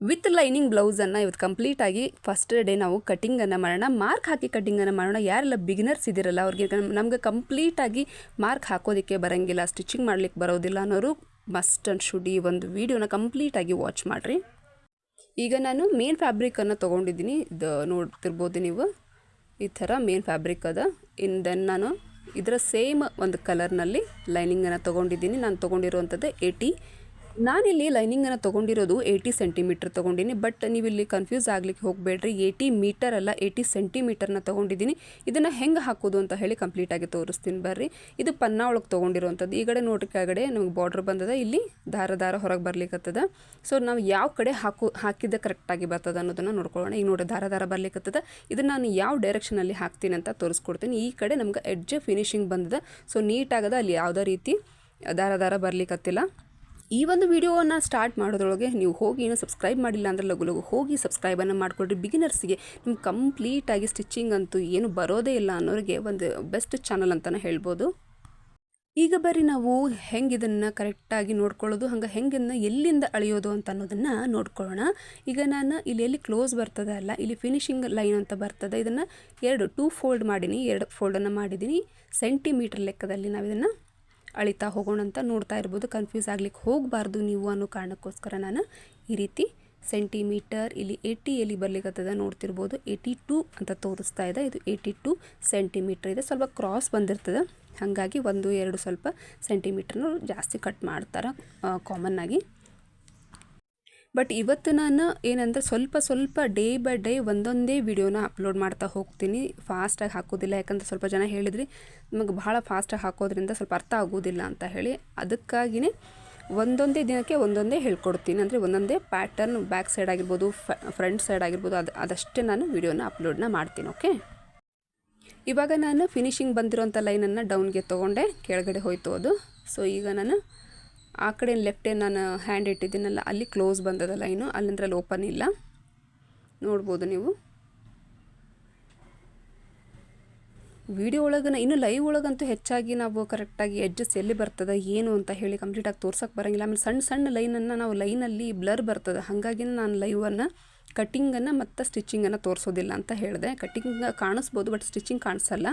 With lining ಬ್ಲೌಸನ್ನು ಇವತ್ತು ಕಂಪ್ಲೀಟಾಗಿ first day ನಾವು ಕಟ್ಟಿಂಗನ್ನು ಮಾಡೋಣ. ಮಾರ್ಕ್ ಹಾಕಿ ಕಟಿಂಗನ್ನು ಮಾಡೋಣ. ಯಾರೆಲ್ಲ ಬಿಗಿನರ್ಸ್ ಇದ್ದೀರಲ್ಲ ಅವ್ರಿಗೆ ನಮಗೆ ಕಂಪ್ಲೀಟಾಗಿ ಮಾರ್ಕ್ ಹಾಕೋದಕ್ಕೆ ಬರೋಂಗಿಲ್ಲ ಸ್ಟಿಚಿಂಗ್ ಮಾಡ್ಲಿಕ್ಕೆ ಬರೋದಿಲ್ಲ ಅನ್ನೋರು ಮಸ್ಟ್ ಆ್ಯಂಡ್ ಶುಡ್ ಈ ಒಂದು ವೀಡಿಯೋನ ಕಂಪ್ಲೀಟಾಗಿ ವಾಚ್ ಮಾಡಿರಿ. ಈಗ ನಾನು ಮೇನ್ ಫ್ಯಾಬ್ರಿಕನ್ನು ತೊಗೊಂಡಿದ್ದೀನಿ. ಇದು ನೋಡ್ತಿರ್ಬೋದು ನೀವು. ಈ ಥರ ಮೇನ್ ಫ್ಯಾಬ್ರಿಕ್ ಅದ. ಇನ್ ದೆನ್ ನಾನು ಇದರ ಸೇಮ್ ಒಂದು ಕಲರ್ನಲ್ಲಿ ಲೈನಿಂಗನ್ನು ತೊಗೊಂಡಿದ್ದೀನಿ. ನಾನು ತೊಗೊಂಡಿರುವಂಥದ್ದು ಏಯ್ಟಿ ನಾನಿಲ್ಲಿ ಲೈನಿಂಗನ್ನು ತೊಗೊಂಡಿರೋದು ಏಯ್ಟಿ ಸೆಂಟಿಮೀಟ್ರ್ ತೊಗೊಂಡಿನಿ ಬಟ್ ನೀವು ಇಲ್ಲಿ ಕನ್ಫ್ಯೂಸ್ ಆಗ್ಲಿಕ್ಕೆ ಹೋಗಬೇಡ್ರಿ. ಏಯ್ಟಿ ಮೀಟರ್ ಅಲ್ಲ ಏಯ್ಟಿ ಸೆಂಟಿಮೀಟರ್ನ ತೊಗೊಂಡಿದ್ದೀನಿ ಇದನ್ನು ಹೆಂಗೆ ಹಾಕೋದು ಅಂತ ಹೇಳಿ ಕಂಪ್ಲೀಟಾಗಿ ತೋರಿಸ್ತೀನಿ ಬರ್ರಿ. ಇದು ಪನ್ನ ಒಳಗೆ ತೊಗೊಂಡಿರುವಂಥದ್ದು ಈ ಕಡೆ ನೋಡ್ರಿ ಕೆಳಗಡೆ ನಮಗೆ ಬಾರ್ಡ್ರ್ ಬಂದದ, ಇಲ್ಲಿ ದಾರ ದಾರ ಹೊರಗೆ ಬರ್ಲಿಕ್ಕತ್ತದ ಸೊ ನಾವು ಯಾವ ಕಡೆ ಹಾಕು, ಹಾಕಿದ್ದೆ ಕರೆಕ್ಟಾಗಿ ಬರ್ತದ ಅನ್ನೋದನ್ನು ನೋಡ್ಕೊಳ್ಳೋಣ. ಈಗ ನೋಡಿ, ದಾರ ದಾರ ಬರ್ಲಿಕ್ಕತ್ತದ ಇದನ್ನು ನಾನು ಯಾವ ಡೈರೆಕ್ಷನಲ್ಲಿ ಹಾಕ್ತೀನಿ ಅಂತ ತೋರಿಸ್ಕೊಡ್ತೀನಿ. ಈ ಕಡೆ ನಮ್ಗೆ ಎಡ್ಜ್ ಫಿನಿಶಿಂಗ್ ಬಂದದ. ಸೊ ನೀಟಾಗದ ಅಲ್ಲಿ ಯಾವುದೇ ರೀತಿ ದಾರ ದಾರ ಬರ್ಲಿಕ್ಕತ್ತಿಲ್ಲ ಈ ಒಂದು ವಿಡಿಯೋವನ್ನು ಸ್ಟಾರ್ಟ್ ಮಾಡೋದ್ರೊಳಗೆ ನೀವು ಹೋಗಿ ಏನು ಸಬ್ಸ್ಕ್ರೈಬ್ ಮಾಡಿಲ್ಲ ಅಂದರೆ ಲಘು ಲಘು ಹೋಗಿ ಸಬ್ಸ್ಕ್ರೈಬನ್ನು ಮಾಡಿಕೊಡ್ರಿ ಬಿಗಿನರ್ಸ್ಗೆ ನಿಮ್ಗೆ ಕಂಪ್ಲೀಟಾಗಿ ಸ್ಟಿಚಿಂಗ್ ಅಂತೂ ಏನು ಬರೋದೇ ಇಲ್ಲ ಅನ್ನೋರಿಗೆ ಒಂದು ಬೆಸ್ಟ್ ಚಾನಲ್ ಅಂತಲೇ ಹೇಳ್ಬೋದು. ಈಗ ಬರೀ ನಾವು ಹೆಂಗೆ ಇದನ್ನು ಕರೆಕ್ಟಾಗಿ ನೋಡ್ಕೊಳ್ಳೋದು, ಹಂಗೆ ಹೆಂಗನ್ನು ಎಲ್ಲಿಂದ ಅಳೆಯೋದು ಅಂತ ಅನ್ನೋದನ್ನು ನೋಡ್ಕೊಳ್ಳೋಣ. ಈಗ ನಾನು ಇಲ್ಲಿ ಎಲ್ಲಿ ಕ್ಲೋಸ್ ಬರ್ತದೆ ಅಲ್ಲ, ಇಲ್ಲಿ ಫಿನಿಶಿಂಗ್ ಲೈನ್ ಅಂತ ಬರ್ತದೆ. ಇದನ್ನು ಎರಡು ಟೂ ಫೋಲ್ಡ್ ಮಾಡೀನಿ. ಎರಡು ಫೋಲ್ಡನ್ನು ಮಾಡಿದ್ದೀನಿ ಸೆಂಟಿಮೀಟರ್ ಲೆಕ್ಕದಲ್ಲಿ ನಾವು ಇದನ್ನು ಅಳಿತಾ ಹೋಗೋಣ ಅಂತ ನೋಡ್ತಾ ಇರ್ಬೋದು. ಕನ್ಫ್ಯೂಸ್ ಆಗ್ಲಿಕ್ಕೆ ಹೋಗಬಾರ್ದು ನೀವು ಅನ್ನೋ ಕಾರಣಕ್ಕೋಸ್ಕರ ನಾನು ಈ ರೀತಿ ಸೆಂಟಿಮೀಟರ್ ಇಲ್ಲಿ ಏಯ್ಟಿ ಎಲ್ಲಿ ಬರ್ಲಿಕ್ಕತ್ತದ ನೋಡ್ತಿರ್ಬೋದು. ಏಯ್ಟಿ ಟೂ ಅಂತ ತೋರಿಸ್ತಾ ಇದೆ. ಇದು ಏಯ್ಟಿ ಟು ಸೆಂಟಿಮೀಟ್ರ್ ಇದೆ. ಸ್ವಲ್ಪ ಕ್ರಾಸ್ ಬಂದಿರ್ತದೆ. ಹಾಗಾಗಿ ಒಂದು, ಎರಡು ಸ್ವಲ್ಪ ಸೆಂಟಿಮೀಟ್ರನ್ನು ಜಾಸ್ತಿ ಕಟ್ ಮಾಡ್ತಾರೆ ಕಾಮನ್ನಾಗಿ ಬಟ್ ಇವತ್ತು ನಾನು ಏನಂದರೆ ಸ್ವಲ್ಪ ಸ್ವಲ್ಪ ಡೇ ಬೈ ಡೇ ಒಂದೊಂದೇ ವಿಡಿಯೋನ ಅಪ್ಲೋಡ್ ಮಾಡ್ತಾ ಹೋಗ್ತೀನಿ. ಫಾಸ್ಟಾಗಿ ಹಾಕೋದಿಲ್ಲ. ಯಾಕಂದರೆ ಸ್ವಲ್ಪ ಜನ ಹೇಳಿದ್ರಿ, ನಮಗೆ ಭಾಳ ಫಾಸ್ಟಾಗಿ ಹಾಕೋದ್ರಿಂದ ಸ್ವಲ್ಪ ಅರ್ಥ ಆಗೋದಿಲ್ಲ ಅಂತ ಹೇಳಿ ಅದಕ್ಕಾಗಿಯೇ ಒಂದೊಂದೇ ದಿನಕ್ಕೆ ಒಂದೊಂದೇ ಹೇಳ್ಕೊಡ್ತೀನಿ. ಅಂದರೆ ಒಂದೊಂದೇ ಪ್ಯಾಟರ್ನ್ ಬ್ಯಾಕ್ ಸೈಡ್ ಆಗಿರ್ಬೋದು ಫ್ರಂಟ್ ಸೈಡ್ ಆಗಿರ್ಬೋದು, ಅದು, ಅದಷ್ಟೇ ನಾನು ವಿಡಿಯೋನ ಅಪ್ಲೋಡ್ನ ಮಾಡ್ತೀನಿ ಓಕೆ ಇವಾಗ ನಾನು ಫಿನಿಶಿಂಗ್ ಬಂದಿರೋಂಥ ಲೈನನ್ನು ಡೌನ್ಗೆ ತೊಗೊಂಡೆ. ಕೆಳಗಡೆ ಹೋಯ್ತು ಅದು. ಸೊ ಈಗ ನಾನು ಆ ಕಡೆ ಲೆಫ್ಟೇ ನಾನು ಹ್ಯಾಂಡ್ ಇಟ್ಟಿದ್ದೀನಲ್ಲ, ಅಲ್ಲಿ ಕ್ಲೋಸ್ ಬಂದದ ಲೈನು ಅಲ್ಲಿಂದ್ರಲ್ಲಿ ಓಪನ್ ಇಲ್ಲ. ನೋಡ್ಬೋದು ನೀವು. ವಿಡಿಯೋ ಒಳಗೆ ಇನ್ನು ಲೈವ್ ಒಳಗಂತೂ ಹೆಚ್ಚಾಗಿ ನಾವು ಕರೆಕ್ಟಾಗಿ ಎಡ್ಜಸ್ ಎಲ್ಲಿ ಬರ್ತದೆ, ಏನು ಅಂತ ಹೇಳಿ ಕಂಪ್ಲೀಟಾಗಿ ತೋರ್ಸೋಕೆ ಬರೋಂಗಿಲ್ಲ. ಆಮೇಲೆ ಸಣ್ಣ ಸಣ್ಣ ಲೈನನ್ನು ನಾವು ಲೈನಲ್ಲಿ ಬ್ಲರ್ ಬರ್ತದೆ. ಹಾಗಾಗಿ ನಾನು ಲೈವನ್ನು ಕಟ್ಟಿಂಗನ್ನು ಮತ್ತು ಸ್ಟಿಚಿಂಗನ್ನು ತೋರಿಸೋದಿಲ್ಲ ಅಂತ ಹೇಳಿದೆ. ಕಟ್ಟಿಂಗ್ ಕಾಣಿಸ್ಬೋದು ಬಟ್ ಸ್ಟಿಚಿಂಗ್ ಕಾಣಿಸಲ್ಲ.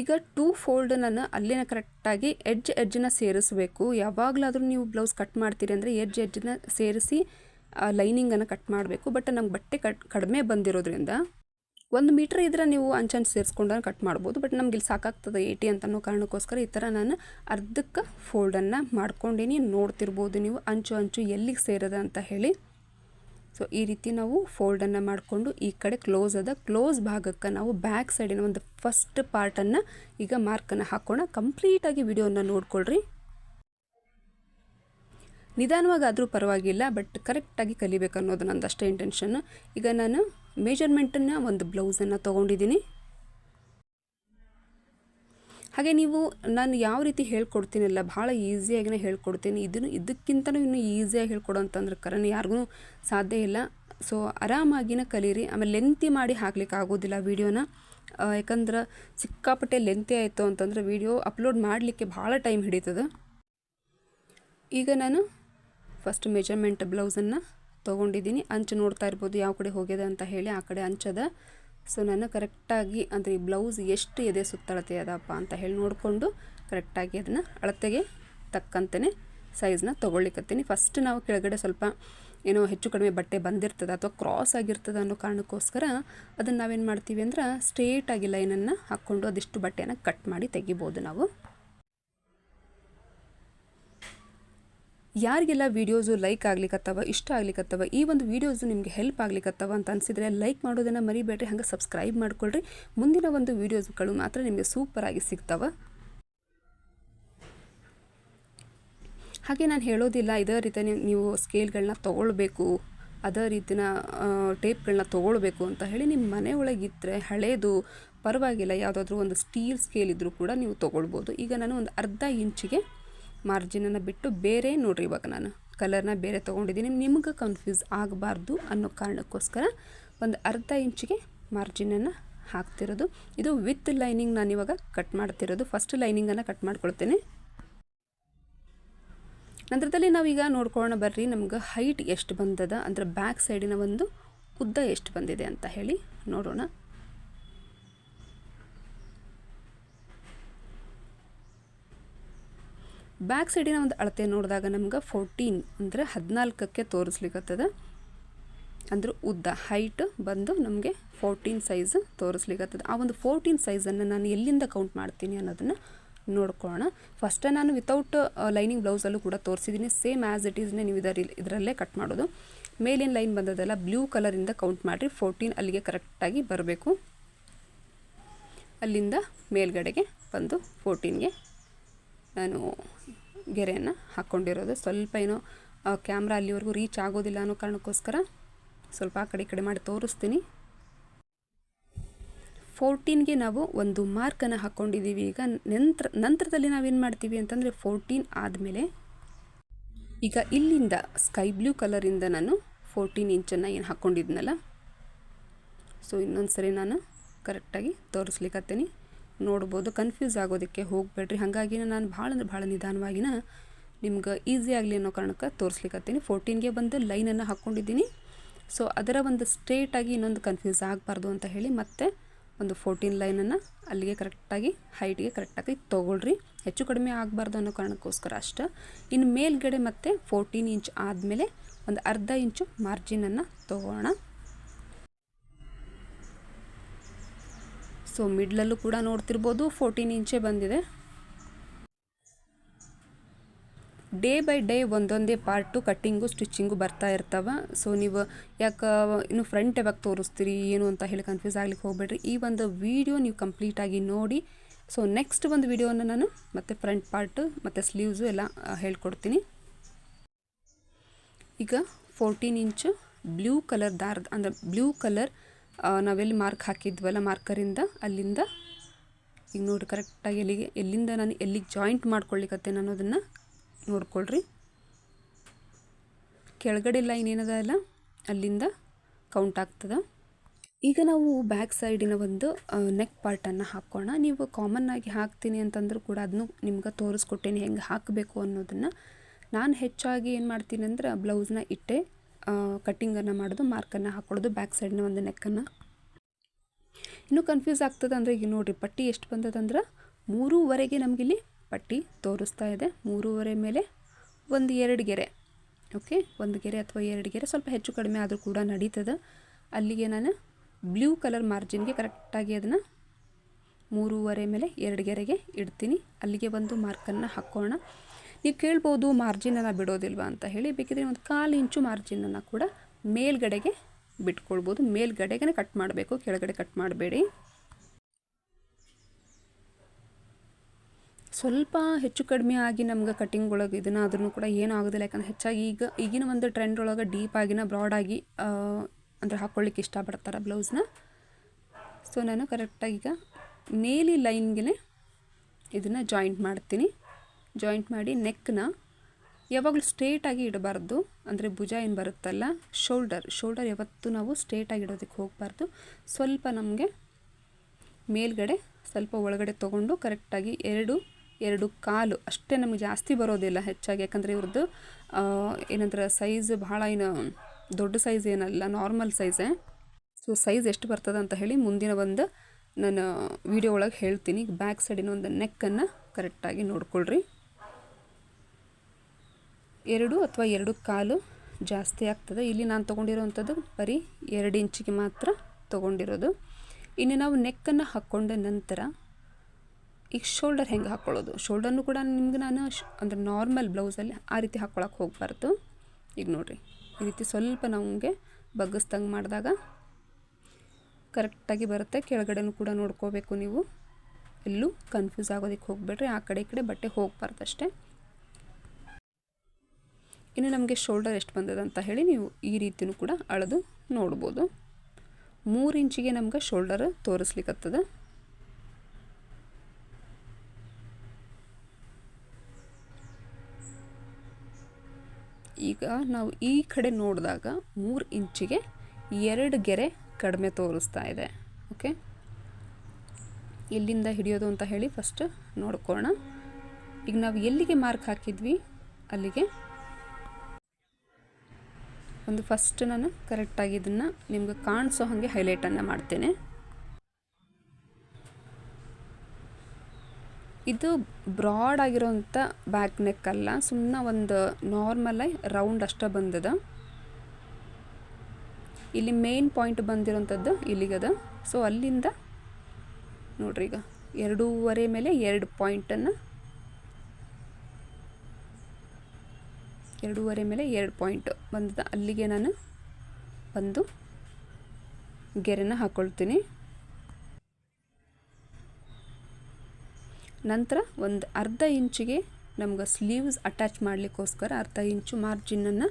ಈಗ ಟೂ ಫೋಲ್ಡ್ ನಾನು ಅಲ್ಲಿನ ಕರೆಕ್ಟಾಗಿ ಎಡ್ಜ್ ಎಡ್ಜನ್ನ ಸೇರಿಸಬೇಕು. ಯಾವಾಗಲಾದರೂ ನೀವು ಬ್ಲೌಸ್ ಕಟ್ ಮಾಡ್ತೀರಿ ಅಂದರೆ ಎಡ್ಜ್ ಎಡ್ಜನ್ನ ಸೇರಿಸಿ ಲೈನಿಂಗನ್ನು ಕಟ್ ಮಾಡಬೇಕು. ಬಟ್ ನಮ್ಗೆ ಬಟ್ಟೆ ಕಟ್ ಕಡಿಮೆ ಬಂದಿರೋದ್ರಿಂದ ಒಂದು ಮೀಟ್ರ್ ಇದ್ರೆ ನೀವು ಅಂಚಂಚು ಸೇರಿಸ್ಕೊಂಡು ಕಟ್ ಮಾಡ್ಬೋದು. ಬಟ್ ನಮ್ಗೆ ಇಲ್ಲಿ ಸಾಕಾಗ್ತದೆ ಅಂತ ಅನ್ನೋ ಕಾರಣಕ್ಕೋಸ್ಕರ ಈ ಥರ ನಾನು ಅರ್ಧಕ್ಕೆ ಫೋಲ್ಡನ್ನು ಮಾಡ್ಕೊಂಡೀನಿ. ನೋಡ್ತಿರ್ಬೋದು ನೀವು ಅಂಚು ಅಂಚು ಎಲ್ಲಿಗೆ ಸೇರಿದೆ ಅಂತ ಹೇಳಿ. ಸೊ ಈ ರೀತಿ ನಾವು ಫೋಲ್ಡನ್ನು ಮಾಡಿಕೊಂಡು ಈ ಕಡೆ ಕ್ಲೋಸ್ ಅದ ಕ್ಲೋಸ್ ಭಾಗಕ್ಕೆ ನಾವು ಬ್ಯಾಕ್ ಸೈಡಿನ ಒಂದು ಫಸ್ಟ್ ಪಾರ್ಟನ್ನು ಈಗ ಮಾರ್ಕನ್ನು ಹಾಕೋಣ. ಕಂಪ್ಲೀಟಾಗಿ ವಿಡಿಯೋನ ನೋಡ್ಕೊಳ್ರಿ. ನಿಧಾನವಾಗಾದರೂ ಪರವಾಗಿಲ್ಲ ಬಟ್ ಕರೆಕ್ಟಾಗಿ ಕಲಿಬೇಕು ಅನ್ನೋದು ನಂದು ಅಷ್ಟೇ ಇಂಟೆನ್ಷನ್ ಈಗ ನಾನು ಮೇಜರ್ಮೆಂಟನ್ನು ಒಂದು ಬ್ಲೌಸನ್ನು ತೊಗೊಂಡಿದ್ದೀನಿ. ಹಾಗೆ ನೀವು ನಾನು ಯಾವ ರೀತಿ ಹೇಳ್ಕೊಡ್ತೀನಲ್ಲ ಭಾಳ ಈಸಿಯಾಗಿನೇ ಹೇಳ್ಕೊಡ್ತೀನಿ. ಇದನ್ನು ಇದಕ್ಕಿಂತಲೂ ಇನ್ನೂ ಈಸಿಯಾಗಿ ಹೇಳ್ಕೊಡೋ ಅಂತಂದ್ರೆ ಕರನ್ ಯಾರಿಗೂ ಸಾಧ್ಯ ಇಲ್ಲ. ಸೊ ಆರಾಮಾಗಿನ ಕಲೀರಿ. ಆಮೇಲೆ ಲೆಂತಿ ಮಾಡಿ ಹಾಕ್ಲಿಕ್ಕೆ ಆಗೋದಿಲ್ಲ ವೀಡಿಯೋನ ಯಾಕಂದ್ರೆ ಸಿಕ್ಕಾಪಟ್ಟೆ ಲೆಂತಿ ಆಯಿತು ಅಂತಂದ್ರೆ ವೀಡಿಯೋ ಅಪ್ಲೋಡ್ ಮಾಡಲಿಕ್ಕೆ ಭಾಳ ಟೈಮ್ ಹಿಡಿತದೆ. ಈಗ ನಾನು ಫಸ್ಟ್ ಮೆಜರ್ಮೆಂಟ್ ಬ್ಲೌಸನ್ನು ತೊಗೊಂಡಿದ್ದೀನಿ. ಅಂಚು ನೋಡ್ತಾ ಇರ್ಬೋದು, ಯಾವ ಕಡೆ ಹೋಗ್ಯದ ಅಂತ ಹೇಳಿ ಆ ಕಡೆ ಅಂಚದ ಸೊ ನಾನು ಕರೆಕ್ಟಾಗಿ ಅಂದರೆ ಈ ಬ್ಲೌಸ್ ಎಷ್ಟು ಎದೆ ಸುತ್ತಳತೆ ಅದಪ್ಪ ಅಂತ ಹೇಳಿ ನೋಡಿಕೊಂಡು ಕರೆಕ್ಟಾಗಿ ಅದನ್ನು ಅಳತೆಗೆ ತಕ್ಕಂತೆಯೇ ಸೈಜ್ನ ತೊಗೊಳ್ಲಿಕ್ಕತ್ತೀನಿ ಫಸ್ಟ್ ನಾವು ಕೆಳಗಡೆ ಸ್ವಲ್ಪ ಏನೋ ಹೆಚ್ಚು ಕಡಿಮೆ ಬಟ್ಟೆ ಬಂದಿರ್ತದೆ ಅಥವಾ ಕ್ರಾಸ್ ಆಗಿರ್ತದೆ ಅನ್ನೋ ಕಾರಣಕ್ಕೋಸ್ಕರ ಅದನ್ನು ನಾವೇನು ಮಾಡ್ತೀವಿ ಅಂದ್ರೆ ಸ್ಟ್ರೇಟಾಗಿ ಲೈನನ್ನು ಹಾಕ್ಕೊಂಡು ಅದಿಷ್ಟು ಬಟ್ಟೆಯನ್ನು ಕಟ್ ಮಾಡಿ ತೆಗಿಬೋದು ನಾವು. ಯಾರಿಗೆಲ್ಲ ವೀಡಿಯೋಸು ಲೈಕ್ ಆಗ್ಲಿಕ್ಕತ್ತವ ಇಷ್ಟ ಆಗ್ಲಿಕ್ಕತ್ತವ ಈ ಒಂದು ವೀಡಿಯೋಸು ನಿಮಗೆ ಹೆಲ್ಪ್ ಆಗ್ಲಿಕ್ಕತ್ತವ ಅಂತ ಅನಿಸಿದರೆ ಲೈಕ್ ಮಾಡೋದನ್ನು ಮರಿಬೇಡ್ರಿ, ಹಂಗೆ ಸಬ್ಸ್ಕ್ರೈಬ್ ಮಾಡ್ಕೊಳ್ರಿ. ಮುಂದಿನ ಒಂದು ವೀಡಿಯೋಸ್ಗಳು ಮಾತ್ರ ನಿಮಗೆ ಸೂಪರಾಗಿ ಸಿಗ್ತವೆ. ಹಾಗೆ ನಾನು ಹೇಳೋದಿಲ್ಲ, ಇದೇ ರೀತಿ ನೀವು ಸ್ಕೇಲ್ಗಳನ್ನ ತೊಗೊಳ್ಬೇಕು, ಅದೇ ರೀತಿನ ಟೇಪ್ಗಳನ್ನ ತೊಗೊಳ್ಬೇಕು ಅಂತ ಹೇಳಿ ನಿಮ್ಮ ಮನೆ ಒಳಗಿದ್ದರೆ ಹಳೇದು, ಪರವಾಗಿಲ್ಲ, ಯಾವುದಾದ್ರೂ ಒಂದು ಸ್ಟೀಲ್ ಸ್ಕೇಲ್ ಇದ್ದರೂ ಕೂಡ ನೀವು ತೊಗೊಳ್ಬೋದು. ಈಗ ನಾನು ಒಂದು ಅರ್ಧ ಇಂಚಿಗೆ ಮಾರ್ಜಿನನ್ನು ಬಿಟ್ಟು ಬೇರೆ ನೋಡ್ರಿ ಇವಾಗ ನಾನು. ಕಲರ್ನ ಬೇರೆ ತೊಗೊಂಡಿದ್ದೀನಿ. ನಿಮ್ಗೆ ಕನ್ಫ್ಯೂಸ್ ಆಗಬಾರ್ದು ಅನ್ನೋ ಕಾರಣಕ್ಕೋಸ್ಕರ ಒಂದು ಅರ್ಧ ಇಂಚಿಗೆ ಮಾರ್ಜಿನನ್ನು ಹಾಕ್ತಿರೋದು. ಇದು ವಿತ್ ಲೈನಿಂಗ್ ನಾನು ಇವಾಗ ಕಟ್ ಮಾಡ್ತಿರೋದು. ಫಸ್ಟ್ ಲೈನಿಂಗನ್ನು ಕಟ್ ಮಾಡ್ಕೊಳ್ತೇನೆ. ನಂತರದಲ್ಲಿ ನಾವೀಗ ನೋಡ್ಕೊಳ್ಳೋಣ ಬರ್ರಿ ನಮ್ಗೆ ಹೈಟ್ ಎಷ್ಟು ಬಂದದ. ಅಂದರೆ ಬ್ಯಾಕ್ ಸೈಡಿನ ಒಂದು ಉದ್ದ ಎಷ್ಟು ಬಂದಿದೆ ಅಂತ ಹೇಳಿ ನೋಡೋಣ. ಬ್ಯಾಕ್ ಸೈಡಿನ ಒಂದು ಅಳತೆ ನೋಡಿದಾಗ ನಮ್ಗೆ ಫೋರ್ಟೀನ್ ಅಂದರೆ ಹದಿನಾಲ್ಕಕ್ಕೆ ತೋರಿಸ್ಲಿಕ್ಕತ್ತದ ಅಂದ್ರೆ ಉದ್ದ ಹೈಟ್ ಬಂದು ನಮಗೆ ಫೋರ್ಟೀನ್ ಸೈಜ್ ತೋರಿಸ್ಲಿಕ್ಕತ್ತದ ಆ ಒಂದು ಫೋರ್ಟೀನ್ ಸೈಜನ್ನು ನಾನು ಎಲ್ಲಿಂದ ಕೌಂಟ್ ಮಾಡ್ತೀನಿ ಅನ್ನೋದನ್ನು ನೋಡ್ಕೊಳ್ಳೋಣ ಫಸ್ಟ್ ನಾನು ವಿತೌಟ್ ಲೈನಿಂಗ್ ಬ್ಲೌಸಲ್ಲೂ ಕೂಡ ತೋರಿಸಿದ್ದೀನಿ ಸೇಮ್ ಆ್ಯಸ್ ಇಟ್ ಈಸ್ನೇ ನೀವು ಇದರ, ಇದರಲ್ಲೇ ಕಟ್ ಮಾಡೋದು. ಮೇಲಿನ ಲೈನ್ ಬಂದದಲ್ಲ ಬ್ಲೂ ಕಲರಿಂದ ಕೌಂಟ್ ಮಾಡಿರಿ. ಫೋರ್ಟೀನ್ ಅಲ್ಲಿಗೆ ಕರೆಕ್ಟಾಗಿ ಬರಬೇಕು. ಅಲ್ಲಿಂದ ಮೇಲ್ಗಡೆಗೆ ಬಂದು ಫೋರ್ಟೀನ್ಗೆ ನಾನು ಗೆರೆಯನ್ನು ಹಾಕ್ಕೊಂಡಿರೋದು. ಸ್ವಲ್ಪ ಏನೋ ಕ್ಯಾಮ್ರಾ ಅಲ್ಲಿವರೆಗೂ ರೀಚ್ ಆಗೋದಿಲ್ಲ ಅನ್ನೋ ಕಾರಣಕ್ಕೋಸ್ಕರ ಸ್ವಲ್ಪ ಆ ಕಡೆ ಕಡೆ ಮಾಡಿ ತೋರಿಸ್ತೀನಿ. ಫೋರ್ಟೀನ್ಗೆ ನಾವು ಒಂದು ಮಾರ್ಕನ್ನು ಹಾಕ್ಕೊಂಡಿದ್ದೀವಿ ಈಗ ನಂತರ, ನಂತರದಲ್ಲಿ ನಾವೇನು ಮಾಡ್ತೀವಿ ಅಂತಂದರೆ ಫೋರ್ಟೀನ್ ಆದಮೇಲೆ ಈಗ ಇಲ್ಲಿಂದ ಸ್ಕೈ ಬ್ಲೂ ಕಲರಿಂದ ನಾನು ಫೋರ್ಟೀನ್ ಇಂಚನ್ನು ಏನು ಹಾಕ್ಕೊಂಡಿದ್ನಲ್ಲ ಸೊ ಇನ್ನೊಂದು ಸರಿ ನಾನು ಕರೆಕ್ಟಾಗಿ ತೋರಿಸ್ಲಿಕ್ಕತ್ತೀನಿ ನೋಡ್ಬೋದು ಕನ್ಫ್ಯೂಸ್ ಆಗೋದಕ್ಕೆ ಹೋಗಬೇಡ್ರಿ. ಹಾಗಾಗಿ ನಾನು ಭಾಳ ಅಂದ್ರೆ ಭಾಳ ನಿಧಾನವಾಗಿನ ನಿಮ್ಗೆ ಈಸಿ ಆಗಲಿ ಅನ್ನೋ ಕಾರಣಕ್ಕೆ ತೋರಿಸ್ಲಿಕ್ಕತ್ತೀನಿ ಫೋರ್ಟೀನ್ಗೆ ಬಂದು ಲೈನನ್ನು ಹಾಕ್ಕೊಂಡಿದ್ದೀನಿ ಸೊ ಅದರ ಒಂದು ಸ್ಟ್ರೇಟಾಗಿ ಇನ್ನೊಂದು ಕನ್ಫ್ಯೂಸ್ ಆಗಬಾರ್ದು ಅಂತ ಹೇಳಿ ಮತ್ತೆ ಒಂದು ಫೋರ್ಟೀನ್ ಲೈನನ್ನು ಅಲ್ಲಿಗೆ ಕರೆಕ್ಟಾಗಿ ಹೈಟ್ಗೆ ಕರೆಕ್ಟಾಗಿ ತೊಗೊಳ್ರಿ. ಹೆಚ್ಚು ಕಡಿಮೆ ಆಗಬಾರ್ದು ಅನ್ನೋ ಕಾರಣಕ್ಕೋಸ್ಕರ ಅಷ್ಟೆ. ಇನ್ನು ಮೇಲ್ಗಡೆ ಮತ್ತೆ ಫೋರ್ಟೀನ್ ಇಂಚ್ ಆದಮೇಲೆ ಒಂದು ಅರ್ಧ ಇಂಚು ಮಾರ್ಜಿನನ್ನು ತೊಗೋಣ. ಸೊ ಮಿಡ್ಲಲ್ಲೂ ಕೂಡ ನೋಡ್ತಿರ್ಬೋದು. ಫೋರ್ಟೀನ್ ಇಂಚೇ ಬಂದಿದೆ. ಡೇ ಬೈ ಡೇ ಒಂದೊಂದೇ ಪಾರ್ಟು ಕಟ್ಟಿಂಗು ಸ್ಟಿಚಿಂಗು ಬರ್ತಾ ಇರ್ತಾವೆ. ಸೊ ನೀವು ಯಾಕೆ ಇನ್ನು ಫ್ರಂಟ್ ಯಾವಾಗ ತೋರಿಸ್ತೀರಿ, ಏನು ಅಂತ ಹೇಳಿ ಕನ್ಫ್ಯೂಸ್ ಆಗ್ಲಿಕ್ಕೆ ಹೋಗ್ಬೇಡ್ರಿ. ಈ ಒಂದು ವಿಡಿಯೋ ನೀವು ಕಂಪ್ಲೀಟಾಗಿ ನೋಡಿ. ಸೊ ನೆಕ್ಸ್ಟ್ ಒಂದು ವಿಡಿಯೋನ ನಾನು ಮತ್ತೆ ಫ್ರಂಟ್ ಪಾರ್ಟು ಮತ್ತು ಸ್ಲೀವ್ಸು ಎಲ್ಲ ಹೇಳ್ಕೊಡ್ತೀನಿ. ಈಗ ಫೋರ್ಟೀನ್ ಇಂಚು ಬ್ಲೂ ಕಲರ್ ದಾರದ, ಅಂದರೆ ಬ್ಲೂ ಕಲರ್ ನಾವೆಲ್ಲಿ ಮಾರ್ಕ್ ಹಾಕಿದ್ವಲ್ಲ ಮಾರ್ಕರಿಂದ, ಅಲ್ಲಿಂದ, ಈಗ ನೋಡಿ ಕರೆಕ್ಟಾಗಿ ಎಲ್ಲಿಗೆ, ಎಲ್ಲಿಂದ ನಾನು ಎಲ್ಲಿಗೆ ಜಾಯಿಂಟ್ ಮಾಡ್ಕೊಳ್ಳಿಕತ್ತೆ ಅನ್ನೋದನ್ನು ನೋಡ್ಕೊಳ್ರಿ. ಕೆಳಗಡೆ ಲೈನ್ ಏನದ ಅಲ್ಲ, ಅಲ್ಲಿಂದ ಕೌಂಟ್ ಆಗ್ತದೆ. ಈಗ ನಾವು ಬ್ಯಾಕ್ ಸೈಡಿನ ಒಂದು ನೆಕ್ ಪಾರ್ಟನ್ನು ಹಾಕೋಣ ನೀವು ಕಾಮನ್ ಆಗಿ ಹಾಕ್ತೀನಿ ಅಂತಂದ್ರೂ ಕೂಡ ಅದನ್ನು ನಿಮ್ಗೆ ತೋರಿಸ್ಕೊಟ್ಟೇನೆ ಹೆಂಗೆ ಹಾಕಬೇಕು ಅನ್ನೋದನ್ನು. ನಾನು ಹೆಚ್ಚಾಗಿ ಏನು ಮಾಡ್ತೀನಿ ಅಂದ್ರೆ ಬ್ಲೌಸ್ನ ಇಟ್ಟೆ. ಕಟ್ಟಿಂಗನ್ನು ಮಾಡೋದು ಮಾರ್ಕನ್ನು ಹಾಕೊಳ್ಳೋದು ಬ್ಯಾಕ್ ಸೈಡ್ನ ಒಂದು ನೆಕ್ಕನ್ನು ಇನ್ನೂ ಕನ್ಫ್ಯೂಸ್ ಆಗ್ತದೆ ಅಂದರೆ, ಈಗ ನೋಡಿರಿ, ಪಟ್ಟಿ ಎಷ್ಟು ಬಂದದಂದ್ರೆ ಮೂರುವರೆಗೆ ನಮಗಿಲ್ಲಿ ಪಟ್ಟಿ ತೋರಿಸ್ತಾ ಇದೆ. ಮೂರುವರೆ ಮೇಲೆ ಒಂದು ಎರಡು ಗೆರೆ ಓಕೆ ಒಂದು ಗೆರೆ ಅಥವಾ ಎರಡು ಗೆರೆ, ಸ್ವಲ್ಪ ಹೆಚ್ಚು ಕಡಿಮೆ ಆದರೂ ಕೂಡ ನಡೀತದೆ. ಅಲ್ಲಿಗೆ ನಾನು ಬ್ಲೂ ಕಲರ್ ಮಾರ್ಜಿನ್ಗೆ ಕರೆಕ್ಟಾಗಿ ಅದನ್ನು ಮೂರುವರೆ ಮೇಲೆ ಎರಡು ಗೆರೆಗೆ ಇಡ್ತೀನಿ. ಅಲ್ಲಿಗೆ ಒಂದು ಮಾರ್ಕನ್ನು ಹಾಕೋಣ. ನೀವು ಕೇಳ್ಬೋದು ಮಾರ್ಜಿನನ್ನು ಬಿಡೋದಿಲ್ವಾ ಅಂತ ಹೇಳಿ, ಬೇಕಿದ್ರೆ ಒಂದು ಕಾಲು ಇಂಚು ಮಾರ್ಜಿನನ್ನು ಕೂಡ ಮೇಲ್ಗಡೆಗೆ ಬಿಟ್ಕೊಳ್ಬೋದು. ಮೇಲ್ಗಡೆಗೆ ಕಟ್ ಮಾಡಬೇಕು, ಕೆಳಗಡೆ ಕಟ್ ಮಾಡಬೇಡಿ. ಸ್ವಲ್ಪ ಹೆಚ್ಚು ಕಡಿಮೆ ಆಗಿ ನಮ್ಗೆ ಕಟಿಂಗ್ ಒಳಗೆ ಇದನ್ನಾದ್ರೂ ಕೂಡ ಏನೂ ಆಗೋದಿಲ್ಲ. ಯಾಕಂದ್ರೆ ಹೆಚ್ಚಾಗಿ ಈಗ ಈಗಿನ ಒಂದು ಟ್ರೆಂಡ್ ಒಳಗೆ ಡೀಪ್ ಆಗಿನ ಬ್ರಾಡಾಗಿ ಅಂದರೆ ಹಾಕ್ಕೊಳ್ಳಿಕ್ಕೆ ಇಷ್ಟಪಡ್ತಾರೆ ಬ್ಲೌಸ್ನ ಸೊ ನಾನು ಕರೆಕ್ಟಾಗಿ ಈಗ ಮೇಲಿ ಲೈನ್ಗೆ ಇದನ್ನು ಜಾಯಿಂಟ್ ಮಾಡ್ತೀನಿ. ಜಾಯಿಂಟ್ ಮಾಡಿ ನೆಕ್ನ ಯಾವಾಗಲೂ ಸ್ಟ್ರೇಟಾಗಿ ಇಡಬಾರ್ದು. ಅಂದರೆ ಭುಜ ಏನು ಬರುತ್ತಲ್ಲ ಶೋಲ್ಡರ್ ಶೋಲ್ಡರ್ ಯಾವತ್ತೂ ನಾವು ಸ್ಟ್ರೇಟಾಗಿ ಇಡೋದಕ್ಕೆ ಹೋಗಬಾರ್ದು. ಸ್ವಲ್ಪ ನಮಗೆ ಮೇಲ್ಗಡೆ, ಸ್ವಲ್ಪ ಒಳಗಡೆ ತೊಗೊಂಡು ಕರೆಕ್ಟಾಗಿ ಎರಡು ಎರಡು ಕಾಲು. ಅಷ್ಟೇ ನಮಗೆ ಜಾಸ್ತಿ ಬರೋದಿಲ್ಲ ಹೆಚ್ಚಾಗಿ. ಯಾಕಂದರೆ ಇವ್ರದ್ದು ಏನಂದ್ರೆ ಸೈಜ್ ಭಾಳ ಏನು, ದೊಡ್ಡ ಸೈಜ್ ಏನಲ್ಲ ನಾರ್ಮಲ್ ಸೈಜೇ ಸೊ ಸೈಜ್ ಎಷ್ಟು ಬರ್ತದೆ ಅಂತ ಹೇಳಿ ಮುಂದಿನ ಒಂದು ನಾನು ವಿಡಿಯೋ ಒಳಗೆ ಹೇಳ್ತೀನಿ. ಬ್ಯಾಕ್ ಸೈಡಿನ ಒಂದು ನೆಕ್ಕನ್ನು ಕರೆಕ್ಟಾಗಿ ನೋಡ್ಕೊಳ್ರಿ. ಎರಡು ಅಥವಾ ಎರಡು ಕಾಲು ಜಾಸ್ತಿ ಆಗ್ತದೆ. ಇಲ್ಲಿ ನಾನು ತೊಗೊಂಡಿರೋವಂಥದ್ದು ಬರೀ ಎರಡು ಇಂಚಿಗೆ ಮಾತ್ರ ತೊಗೊಂಡಿರೋದು. ಇನ್ನು ನಾವು ನೆಕ್ಕನ್ನು ಹಾಕ್ಕೊಂಡ ನಂತರ ಈಗ ಶೋಲ್ಡರ್ ಹೆಂಗೆ ಹಾಕ್ಕೊಳ್ಳೋದು? ಶೋಲ್ಡರ್ನು ಕೂಡ ನಿಮ್ಗೆ ನಾನು ಅಂದರೆ ನಾರ್ಮಲ್ ಬ್ಲೌಸಲ್ಲಿ ಆ ರೀತಿ ಹಾಕ್ಕೊಳಕ್ಕೆ ಹೋಗಬಾರ್ದು. ಈಗ ನೋಡಿರಿ, ಈ ರೀತಿ ಸ್ವಲ್ಪ ನಮಗೆ ಬಗ್ಗಿಸ್ದಂಗೆ ಮಾಡಿದಾಗ ಕರೆಕ್ಟಾಗಿ ಬರುತ್ತೆ. ಕೆಳಗಡೆನೂ ಕೂಡ ನೋಡ್ಕೋಬೇಕು ನೀವು. ಎಲ್ಲೂ ಕನ್ಫ್ಯೂಸ್ ಆಗೋದಕ್ಕೆ ಹೋಗಬೇಡ್ರಿ. ಆ ಕಡೆ ಈ ಕಡೆ ಬಟ್ಟೆ ಹೋಗಬಾರ್ದು ಅಷ್ಟೇ. ಇನ್ನು ನಮಗೆ ಶೋಲ್ಡರ್ ಎಷ್ಟು ಬಂದದ ಅಂತ ಹೇಳಿ ನೀವು ಈ ರೀತಿಯೂ ಕೂಡ ಅಳೆದು ನೋಡ್ಬೋದು. ಮೂರು ಇಂಚಿಗೆ ನಮ್ಗೆ ಶೋಲ್ಡರ್ ತೋರಿಸ್ಲಿಕ್ಕತ್ತದ ಈಗ ನಾವು ಈ ಕಡೆ ನೋಡಿದಾಗ ಮೂರು ಇಂಚಿಗೆ ಎರಡು ಗೆರೆ ಕಡಿಮೆ ತೋರಿಸ್ತಾ ಇದೆ. ಓಕೆ? ಎಲ್ಲಿಂದ ಹಿಡಿಯೋದು ಅಂತ ಹೇಳಿ ಫಸ್ಟ್ ನೋಡ್ಕೊಳ್ಳೋಣ. ಈಗ ನಾವು ಎಲ್ಲಿಗೆ ಮಾರ್ಕ್ ಹಾಕಿದ್ವಿ? ಅಲ್ಲಿಗೆ ಒಂದು ಫಸ್ಟ್ ನಾನು ಕರೆಕ್ಟಾಗಿ ಇದನ್ನು ನಿಮ್ಗೆ ಕಾಣಿಸೋ ಹಾಗೆ ಹೈಲೈಟನ್ನು ಮಾಡ್ತೇನೆ. ಇದು ಬ್ರಾಡ್ ಆಗಿರೋಂಥ ಬ್ಯಾಕ್ ನೆಕ್ ಅಲ್ಲ ಸುಮ್ಮನೆ ಒಂದು ನಾರ್ಮಲಾಗಿ ರೌಂಡ್ ಅಷ್ಟೇ ಬಂದದ. ಇಲ್ಲಿ ಮೇನ್ ಪಾಯಿಂಟ್ ಬಂದಿರೋಂಥದ್ದು ಇಲ್ಲಿಗದ. ಸೊ ಅಲ್ಲಿಂದ ನೋಡ್ರಿ ಈಗ ಎರಡೂವರೆ ಮೇಲೆ ಎರಡು ಪಾಯಿಂಟನ್ನು ಎರಡೂವರೆ ಮೇಲೆ ಎರಡು ಪಾಯಿಂಟ್ ಬಂದ ಅಲ್ಲಿಗೆ ನಾನು ಒಂದು ಗೆರೆನ ಹಾಕ್ಕೊಳ್ತೀನಿ ನಂತರ ಒಂದು ಅರ್ಧ ಇಂಚಿಗೆ ನಮ್ಗೆ ಸ್ಲೀವ್ಸ್ ಅಟ್ಯಾಚ್ ಮಾಡಲಿಕ್ಕೋಸ್ಕರ ಅರ್ಧ ಇಂಚು ಮಾರ್ಜಿನನ್ನು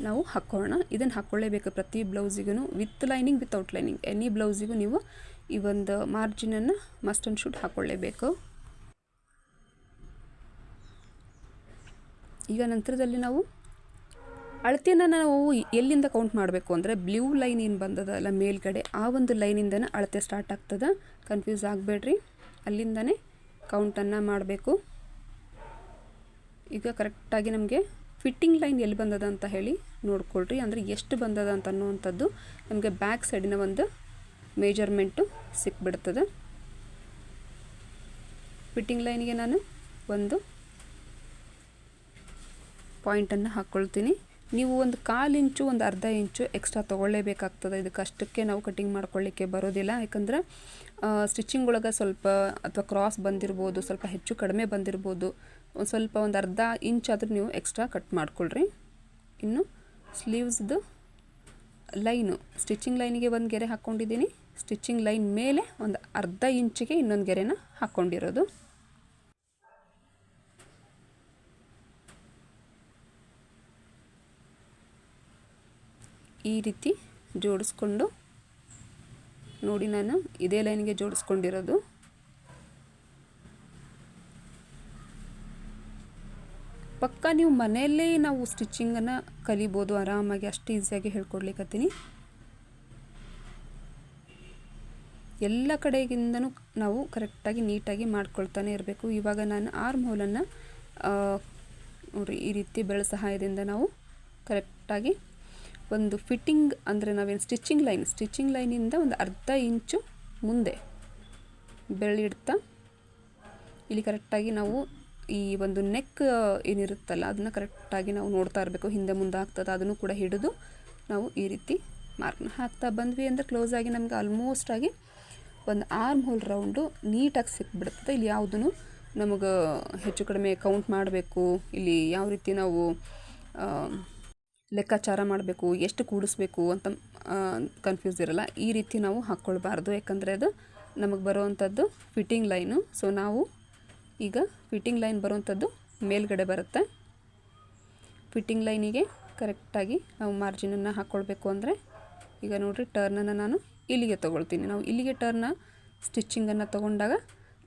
ನಾವು ಹಾಕ್ಕೊಳ್ಳೋಣ ಇದನ್ನು ಹಾಕ್ಕೊಳ್ಳೇಬೇಕು ಪ್ರತಿ ಬ್ಲೌಸಿಗೂ with lining without lining any ಬ್ಲೌಸಿಗೂ ನೀವು ಈ ಒಂದು ಮಾರ್ಜಿನನ್ನು ಮಸ್ಟ್ ಆ್ಯಂಡ್ ಶುಡ್ ಹಾಕ್ಕೊಳ್ಳೇಬೇಕು ಈಗ ನಂತರದಲ್ಲಿ ನಾವು ಅಳತೆಯನ್ನು ನಾವು ಎಲ್ಲಿಂದ ಕೌಂಟ್ ಮಾಡಬೇಕು ಅಂದರೆ ಬ್ಲೂ ಲೈನ್ ಏನು ಬಂದದಲ್ಲ ಮೇಲ್ಗಡೆ, ಆ ಒಂದು ಲೈನಿಂದನೇ ಅಳತೆ ಸ್ಟಾರ್ಟ್ ಆಗ್ತದೆ. ಕನ್ಫ್ಯೂಸ್ ಆಗಬೇಡ್ರಿ. ಅಲ್ಲಿಂದನೇ ಕೌಂಟನ್ನು ಮಾಡಬೇಕು. ಈಗ ಕರೆಕ್ಟಾಗಿ ನಮಗೆ ಫಿಟ್ಟಿಂಗ್ ಲೈನ್ ಎಲ್ಲಿ ಬಂದದ ಅಂತ ಹೇಳಿ ನೋಡ್ಕೊಳ್ರಿ. ಅಂದರೆ ಎಷ್ಟು ಬಂದದ ಅಂತ ಅನ್ನುವಂಥದ್ದು ನಮಗೆ ಬ್ಯಾಕ್ ಸೈಡಿನ ಒಂದು ಮೇಜರ್ಮೆಂಟು ಸಿಕ್ಬಿಡ್ತದೆ. ಫಿಟ್ಟಿಂಗ್ ಲೈನಿಗೆ ನಾನು ಒಂದು ಪಾಯಿಂಟನ್ನು ಹಾಕ್ಕೊಳ್ತೀನಿ ನೀವು ಒಂದು ಕಾಲು ಇಂಚು, ಒಂದು ಅರ್ಧ ಇಂಚು ಎಕ್ಸ್ಟ್ರಾ ತೊಗೊಳ್ಳೇಬೇಕಾಗ್ತದೆ. ಇದಕ್ಕೆ ಅಷ್ಟಕ್ಕೆ ನಾವು ಕಟಿಂಗ್ ಮಾಡ್ಕೊಳ್ಳಿಕ್ಕೆ ಬರೋದಿಲ್ಲ. ಯಾಕಂದರೆ ಸ್ಟಿಚಿಂಗ್ ಒಳಗೆ ಸ್ವಲ್ಪ ಅಥವಾ ಕ್ರಾಸ್ ಬಂದಿರ್ಬೋದು, ಸ್ವಲ್ಪ ಹೆಚ್ಚು ಕಡಿಮೆ ಬಂದಿರ್ಬೋದು. ಒಂದು ಸ್ವಲ್ಪ ಒಂದು ಅರ್ಧ ಇಂಚ್ ಆದರೂ ನೀವು ಎಕ್ಸ್ಟ್ರಾ ಕಟ್ ಮಾಡ್ಕೊಳ್ರಿ. ಇನ್ನು ಸ್ಲೀವ್ಸ್ದು ಲೈನು. ಸ್ಟಿಚಿಂಗ್ ಲೈನಿಗೆ ಒಂದು ಗೆರೆ ಹಾಕ್ಕೊಂಡಿದ್ದೀನಿ. ಸ್ಟಿಚಿಂಗ್ ಲೈನ್ ಮೇಲೆ ಒಂದು ಅರ್ಧ ಇಂಚಿಗೆ ಇನ್ನೊಂದು ಗೆರೆನ ಹಾಕ್ಕೊಂಡಿರೋದು. ಈ ರೀತಿ ಜೋಡಿಸ್ಕೊಂಡು ನೋಡಿ ನಾನು ಇದೇ ಲೈನ್ಗೆ ಜೋಡಿಸ್ಕೊಂಡಿರೋದು. ಪಕ್ಕ ನೀವು ಮನೆಯಲ್ಲೇ ನಾವು ಸ್ಟಿಚ್ಚಿಂಗನ್ನು ಕಲಿಬೋದು, ಆರಾಮಾಗಿ ಅಷ್ಟು ಈಸಿಯಾಗಿ ಹೇಳ್ಕೊಡ್ಲಿಕ್ಕತ್ತೀನಿ ಎಲ್ಲ ಕಡೆಗಿಂದನೂ ನಾವು ಕರೆಕ್ಟಾಗಿ ನೀಟಾಗಿ ಮಾಡ್ಕೊಳ್ತಾನೆ ಇರಬೇಕು. ಇವಾಗ ನಾನು ಆರ್ಮ್ ಹೋಲನ್ನು ನೋಡಿ ಈ ರೀತಿ ಬೆಳೆ ಸಹಾಯದಿಂದ ನಾವು ಕರೆಕ್ಟಾಗಿ ಒಂದು ಫಿಟ್ಟಿಂಗ್ ಅಂದರೆ ನಾವೇನು ಸ್ಟಿಚಿಂಗ್ ಲೈನ್ ಸ್ಟಿಚಿಂಗ್ ಲೈನಿಂದ ಒಂದು ಅರ್ಧ ಇಂಚು ಮುಂದೆ ಬೆರಳಿಡ್ತಾ, ಇಲ್ಲಿ ಕರೆಕ್ಟಾಗಿ ನಾವು ಈ ಒಂದು ನೆಕ್ ಏನಿರುತ್ತಲ್ಲ, ಅದನ್ನು ಕರೆಕ್ಟಾಗಿ ನಾವು ನೋಡ್ತಾ ಇರಬೇಕು. ಹಿಂದೆ ಮುಂದೆ ಆಗ್ತದೆ, ಅದನ್ನು ಕೂಡ ಹಿಡಿದು ನಾವು ಈ ರೀತಿ ಮಾರ್ಕ್ನ ಹಾಕ್ತಾ ಬಂದ್ವಿ ಅಂದರೆ ಕ್ಲೋಸ್ ಆಗಿ ನಮ್ಗೆ ಆಲ್ಮೋಸ್ಟ್ ಆಗಿ ಒಂದು ಆರ್ಮ್ ಹೋಲ್ ರೌಂಡು ನೀಟಾಗಿ ಸಿಕ್ಬಿಡ್ತದೆ ಇಲ್ಲಿ ಯಾವುದೂ ನಮಗೆ ಹೆಚ್ಚು ಕಡಿಮೆ ಕೌಂಟ್ ಮಾಡಬೇಕು. ಇಲ್ಲಿ ಯಾವ ರೀತಿ ನಾವು ಲೆಕ್ಕಾಚಾರ ಮಾಡಬೇಕು, ಎಷ್ಟು ಕೂಡಿಸ್ಬೇಕು ಅಂತ ಕನ್ಫ್ಯೂಸ್ ಇರಲ್ಲ. ಈ ರೀತಿ ನಾವು ಹಾಕ್ಕೊಳ್ಬಾರ್ದು. ಯಾಕಂದರೆ ಅದು ನಮಗೆ ಬರುವಂಥದ್ದು ಫಿಟ್ಟಿಂಗ್ ಲೈನು ಸೊ ನಾವು ಈಗ ಫಿಟ್ಟಿಂಗ್ ಲೈನ್ ಬರುವಂಥದ್ದು ಮೇಲ್ಗಡೆ ಬರುತ್ತೆ. ಫಿಟ್ಟಿಂಗ್ ಲೈನಿಗೆ ಕರೆಕ್ಟಾಗಿ ನಾವು ಮಾರ್ಜಿನನ್ನು ಹಾಕ್ಕೊಳ್ಬೇಕು ಅಂದರೆ, ಈಗ ನೋಡಿರಿ ಟರ್ನನ್ನು ನಾನು ಇಲ್ಲಿಗೆ ತೊಗೊಳ್ತೀನಿ. ನಾವು ಇಲ್ಲಿಗೆ ಟರ್ನ ಸ್ಟಿಚ್ಚಿಂಗನ್ನು ತೊಗೊಂಡಾಗ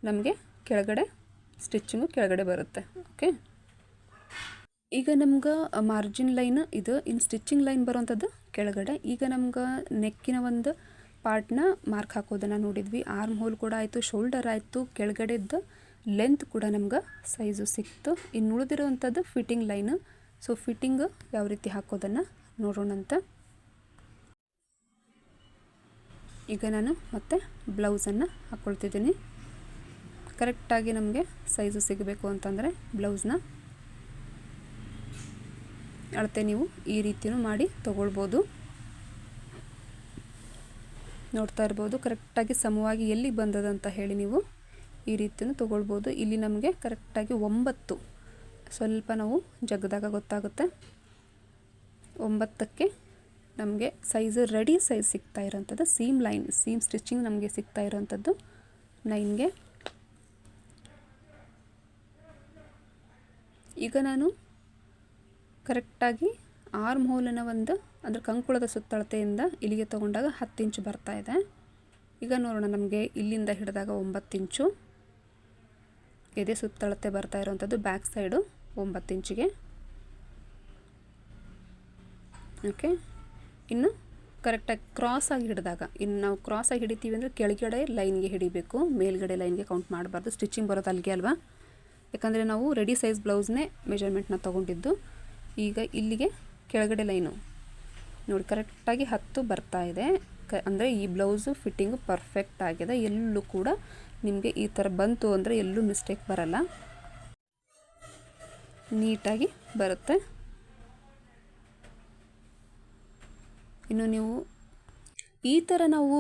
ನಮಗೆ ಕೆಳಗಡೆ ಸ್ಟಿಚ್ಚಿಂಗು ಕೆಳಗಡೆ ಬರುತ್ತೆ. ಓಕೆ ಈಗ ನಮ್ಗೆ ಮಾರ್ಜಿನ್ ಲೈನ್ ಇದು ಇನ್ನು ಸ್ಟಿಚಿಂಗ್ ಲೈನ್ ಬರುವಂಥದ್ದು ಕೆಳಗಡೆ. ಈಗ ನಮ್ಗೆ ನೆಕ್ಕಿನ ಒಂದು ಪಾರ್ಟ್ನ ಮಾರ್ಕ್ ಹಾಕೋದನ್ನು ನೋಡಿದ್ವಿ. ಆರ್ಮ್ ಹೋಲ್ ಕೂಡ ಆಯಿತು ಶೋಲ್ಡರ್ ಆಯಿತು, ಕೆಳಗಡೆದ್ದು ಲೆಂತ್ ಕೂಡ ನಮ್ಗೆ ಸೈಜು ಸಿಕ್ತು. ಇನ್ನು ಉಳಿದಿರುವಂಥದ್ದು ಫಿಟ್ಟಿಂಗ್ ಲೈನ್ ಸೊ ಫಿಟ್ಟಿಂಗ್ ಯಾವ ರೀತಿ ಹಾಕೋದನ್ನು ನೋಡೋಣಂತ ಈಗ ನಾನು ಮತ್ತೆ ಬ್ಲೌಸನ್ನು ಹಾಕ್ಕೊಳ್ತಿದ್ದೀನಿ ಕರೆಕ್ಟಾಗಿ ನಮಗೆ ಸೈಜು ಸಿಗಬೇಕು ಅಂತಂದರೆ ಬ್ಲೌಸ್ನ ಅಳತೆ ನೀವು ಈ ರೀತಿಯೂ ಮಾಡಿ ತೊಗೊಳ್ಬೋದು. ನೋಡ್ತಾ ಇರ್ಬೋದು, ಕರೆಕ್ಟಾಗಿ ಸಮವಾಗಿ ಎಲ್ಲಿ ಬಂದದಂತ ಹೇಳಿ ನೀವು ಈ ರೀತಿಯೂ ತೊಗೊಳ್ಬೋದು. ಇಲ್ಲಿ ನಮಗೆ ಕರೆಕ್ಟಾಗಿ ಒಂಬತ್ತು, ಸ್ವಲ್ಪ ನಾವು ಜಗ್ದಾಗ ಗೊತ್ತಾಗುತ್ತೆ. ಒಂಬತ್ತಕ್ಕೆ ನಮಗೆ ಸೈಜ್ ರೆಡಿ ಸೈಜ್ ಸಿಗ್ತಾ ಇರೋಂಥದ್ದು, ಸೀಮ್ ಲೈನ್, ಸೀಮ್ ಸ್ಟಿಚಿಂಗ್ ನಮಗೆ ಸಿಗ್ತಾ ಇರೋಂಥದ್ದು ನೈನ್ಗೆ. ಈಗ ನಾನು ಕರೆಕ್ಟಾಗಿ ಆರ್ಮ್ ಹೋಲಿನ ಒಂದು ಅಂದರೆ ಕಂಕುಳದ ಸುತ್ತಳತೆಯಿಂದ ಇಲ್ಲಿಗೆ ತೊಗೊಂಡಾಗ ಹತ್ತು ಇಂಚು ಬರ್ತಾ ಇದೆ. ಈಗ ನೋಡೋಣ ನಮಗೆ ಇಲ್ಲಿಂದ ಹಿಡಿದಾಗ ಒಂಬತ್ತು ಇಂಚು. ಎದೆ ಸುತ್ತಳತೆ ಬರ್ತಾ ಇರೋವಂಥದ್ದು ಬ್ಯಾಕ್ ಸೈಡು ಒಂಬತ್ತು ಇಂಚಿಗೆ. ಓಕೆ. ಇನ್ನು ಕರೆಕ್ಟಾಗಿ ಕ್ರಾಸಾಗಿ ಹಿಡಿದಾಗ, ಇನ್ನು ನಾವು ಕ್ರಾಸಾಗಿ ಹಿಡಿತೀವಿ ಅಂದರೆ ಕೆಳಗಡೆ ಲೈನ್ಗೆ ಹಿಡಿಬೇಕು. ಮೇಲ್ಗಡೆ ಲೈನ್ಗೆ ಕೌಂಟ್ ಮಾಡಬಾರ್ದು. ಸ್ಟಿಚಿಂಗ್ ಬರೋದು ಅಲ್ಲಿಗೆ ಅಲ್ವಾ? ಯಾಕಂದರೆ ನಾವು ರೆಡಿ ಸೈಜ್ ಬ್ಲೌಸ್ನೇ ಮೆಜರ್ಮೆಂಟ್ನ ತೊಗೊಂಡಿದ್ದು. ಈಗ ಇಲ್ಲಿಗೆ ಕೆಳಗಡೆ ಲೈನು. ನೋಡಿ, ಕರೆಕ್ಟಾಗಿ ಹತ್ತು ಬರ್ತಾ ಇದೆ. ಕ, ಅಂದರೆ ಈ ಬ್ಲೌಸು ಫಿಟ್ಟಿಂಗು ಪರ್ಫೆಕ್ಟ್ ಆಗಿದೆ. ಎಲ್ಲೂ ಕೂಡ ನಿಮಗೆ ಈ ಥರ ಬಂತು ಅಂದರೆ ಎಲ್ಲೂ ಮಿಸ್ಟೇಕ್ ಬರಲ್ಲ. ನೀಟಾಗಿ ಬರುತ್ತೆ. ಇನ್ನು ನೀವು ಈ ಥರ ನಾವು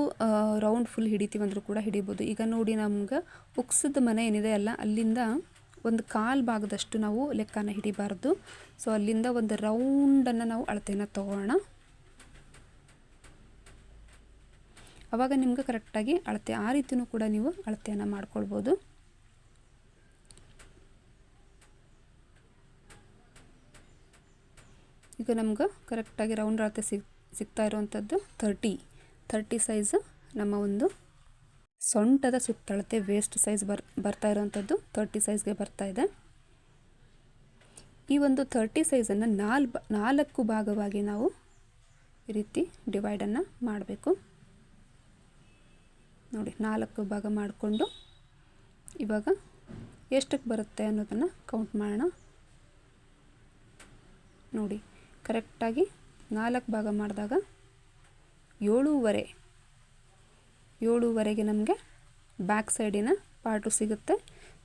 ರೌಂಡ್ ಫುಲ್ ಹಿಡಿತೀವಂದ್ರೂ ಕೂಡ ಹಿಡಿಬೋದು. ಈಗ ನೋಡಿ, ನಮ್ಗೆ ಉಕ್ಸದ ಮನೆ ಏನಿದೆ ಅಲ್ಲ, ಅಲ್ಲಿಂದ ಒಂದು ಕಾಲು ಭಾಗದಷ್ಟು ನಾವು ಲೆಕ್ಕನ ಹಿಡಿಬಾರ್ದು. ಸೊ ಅಲ್ಲಿಂದ ಒಂದು ರೌಂಡನ್ನು ನಾವು ಅಳತೆಯನ್ನು ತೊಗೋಣ. ಆವಾಗ ನಿಮ್ಗೆ ಕರೆಕ್ಟಾಗಿ ಅಳತೆ, ಆ ರೀತಿಯೂ ಕೂಡ ನೀವು ಅಳತೆಯನ್ನು ಮಾಡ್ಕೊಳ್ಬೋದು. ಈಗ ನಮ್ಗೆ ಕರೆಕ್ಟಾಗಿ ರೌಂಡ್ ಅಳತೆ ಸಿಗ್, ಸಿಗ್ತಾ ಇರುವಂಥದ್ದು ಥರ್ಟಿ ಥರ್ಟಿ ಸೈಜ್ ನಮ್ಮ ಒಂದು ಸೊಂಟದ ಸುತ್ತಳತೆ ವೇಸ್ಟ್ ಸೈಜ್ ಬರ್, ಬರ್ತಾ ಇರೋವಂಥದ್ದು ತರ್ಟಿ ಸೈಜ್ಗೆ ಬರ್ತಾ ಇದೆ. ಈ ಒಂದು ತರ್ಟಿ ಸೈಜನ್ನು ನಾಲ್, ನಾಲ್ಕು ಭಾಗವಾಗಿ ನಾವು ಈ ರೀತಿ ಡಿವೈಡನ್ನು ಮಾಡಬೇಕು. ನೋಡಿ, ನಾಲ್ಕು ಭಾಗ ಮಾಡಿಕೊಂಡು ಇವಾಗ ಎಷ್ಟಕ್ಕೆ ಬರುತ್ತೆ ಅನ್ನೋದನ್ನು ಕೌಂಟ್ ಮಾಡೋಣ. ನೋಡಿ ಕರೆಕ್ಟಾಗಿ ನಾಲ್ಕು ಭಾಗ ಮಾಡಿದಾಗ ಏಳೂವರೆ. ಏಳೂವರೆಗೆ ನಮಗೆ ಬ್ಯಾಕ್ ಸೈಡಿನ ಪಾರ್ಟು ಸಿಗುತ್ತೆ.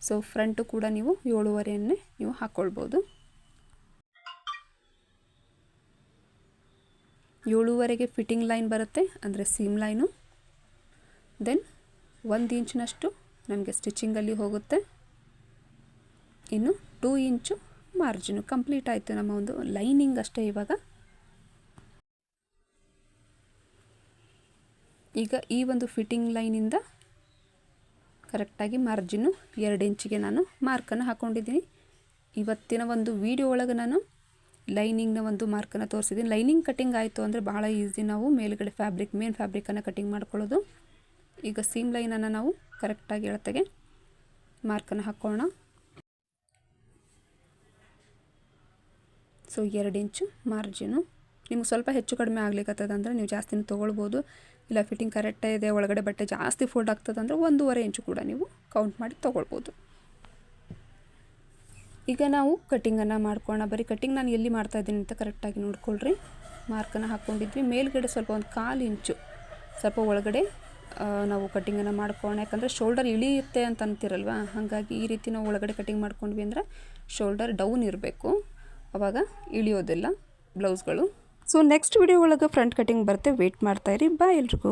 ಸೊ ಫ್ರಂಟು ಕೂಡ ನೀವು ಏಳುವರೆಯನ್ನೇ ನೀವು ಹಾಕ್ಕೊಳ್ಬೋದು ಏಳುವರೆಗೆ ಫಿಟ್ಟಿಂಗ್ ಲೈನ್ ಬರುತ್ತೆ, ಅಂದರೆ ಸೀಮ್ ಲೈನು ದೆನ್ ಒಂದು ಇಂಚಿನಷ್ಟು ನಮಗೆ ಸ್ಟಿಚಿಂಗಲ್ಲಿ ಹೋಗುತ್ತೆ. ಇನ್ನು ಟೂ ಇಂಚು ಮಾರ್ಜಿನು ಕಂಪ್ಲೀಟ್ ಆಯಿತು ನಮ್ಮ ಒಂದು ಲೈನಿಂಗ್ ಅಷ್ಟೇ ಇವಾಗ. ಈಗ ಈ ಒಂದು ಫಿಟ್ಟಿಂಗ್ ಲೈನಿಂದ ಕರೆಕ್ಟಾಗಿ ಮಾರ್ಜಿನ್ನು ಎರಡು ಇಂಚಿಗೆ ನಾನು ಮಾರ್ಕನ್ನು ಹಾಕ್ಕೊಂಡಿದ್ದೀನಿ ಇವತ್ತಿನ ಒಂದು ವಿಡಿಯೋ ಒಳಗೆ ನಾನು ಲೈನಿಂಗ್ನ ಒಂದು ಮಾರ್ಕನ್ನು ತೋರಿಸಿದ್ದೀನಿ. ಲೈನಿಂಗ್ ಕಟ್ಟಿಂಗ್ ಆಯಿತು ಅಂದರೆ ಬಹಳ ಈಸಿ ನಾವು ಮೇಲುಗಡೆ ಫ್ಯಾಬ್ರಿಕ್ ಮೇನ್ ಫ್ಯಾಬ್ರಿಕನ್ನು ಕಟ್ಟಿಂಗ್ ಮಾಡ್ಕೊಳ್ಳೋದು. ಈಗ ಸೀಮ್ ಲೈನನ್ನು ನಾವು ಕರೆಕ್ಟಾಗಿ ಎಳತೆಗೆ ಮಾರ್ಕನ್ನು ಹಾಕ್ಕೋಣ ಸೊ ಎರಡು ಇಂಚು ಮಾರ್ಜಿನು ನಿಮ್ಗೆ ಸ್ವಲ್ಪ ಹೆಚ್ಚು ಕಡಿಮೆ ಆಗ್ಲಿಕ್ಕತ್ತದಂದ್ರೆ ನೀವು ಜಾಸ್ತಿನೂ ತೊಗೊಳ್ಬೋದು. ಇಲ್ಲ ಫಿಟ್ಟಿಂಗ್ ಕರೆಕ್ಟೇ ಇದೆ, ಒಳಗಡೆ ಬಟ್ಟೆ ಜಾಸ್ತಿ ಫೋಲ್ಡ್ ಆಗ್ತದಂದ್ರೆ ಒಂದೂವರೆ ಇಂಚು ಕೂಡ ನೀವು ಕೌಂಟ್ ಮಾಡಿ ತೊಗೊಳ್ಬೋದು. ಈಗ ನಾವು ಕಟ್ಟಿಂಗನ್ನು ಮಾಡ್ಕೊಳ್ಳೋಣ ಬರೀ ಕಟ್ಟಿಂಗ್ ನಾನು ಎಲ್ಲಿ ಮಾಡ್ತಾ ಇದ್ದೀನಿ ಅಂತ ಕರೆಕ್ಟಾಗಿ ನೋಡ್ಕೊಳ್ರಿ. ಮಾರ್ಕನ್ನು ಹಾಕ್ಕೊಂಡಿದ್ವಿ. ಮೇಲ್ಗಡೆ ಸ್ವಲ್ಪ ಒಂದು ಕಾಲು ಇಂಚು ಸ್ವಲ್ಪ ಒಳಗಡೆ ನಾವು ಕಟ್ಟಿಂಗನ್ನು ಮಾಡ್ಕೊಳ್ಳೋಣ ಯಾಕಂದರೆ ಶೋಲ್ಡರ್ ಇಳಿಯುತ್ತೆ ಅಂತ ಅಂತೀರಲ್ವಾ? ಹಾಗಾಗಿ ಈ ರೀತಿ ನಾವು ಒಳಗಡೆ ಕಟ್ಟಿಂಗ್ ಮಾಡ್ಕೊಂಡ್ವಿ ಅಂದರೆ ಶೋಲ್ಡರ್ ಡೌನ್ ಇರಬೇಕು. ಅವಾಗ ಇಳಿಯೋದಿಲ್ಲ ಬ್ಲೌಸ್ಗಳು ಸೊ ನೆಕ್ಸ್ಟ್ ವಿಡಿಯೋ ಒಳಗೆ ಫ್ರಂಟ್ ಕಟಿಂಗ್ ಬರುತ್ತೆ. ವೆಯ್ಟ್ ಮಾಡ್ತಾಯಿರಿ ಬಾಯ್ ಎಲ್ರಿಗೂ.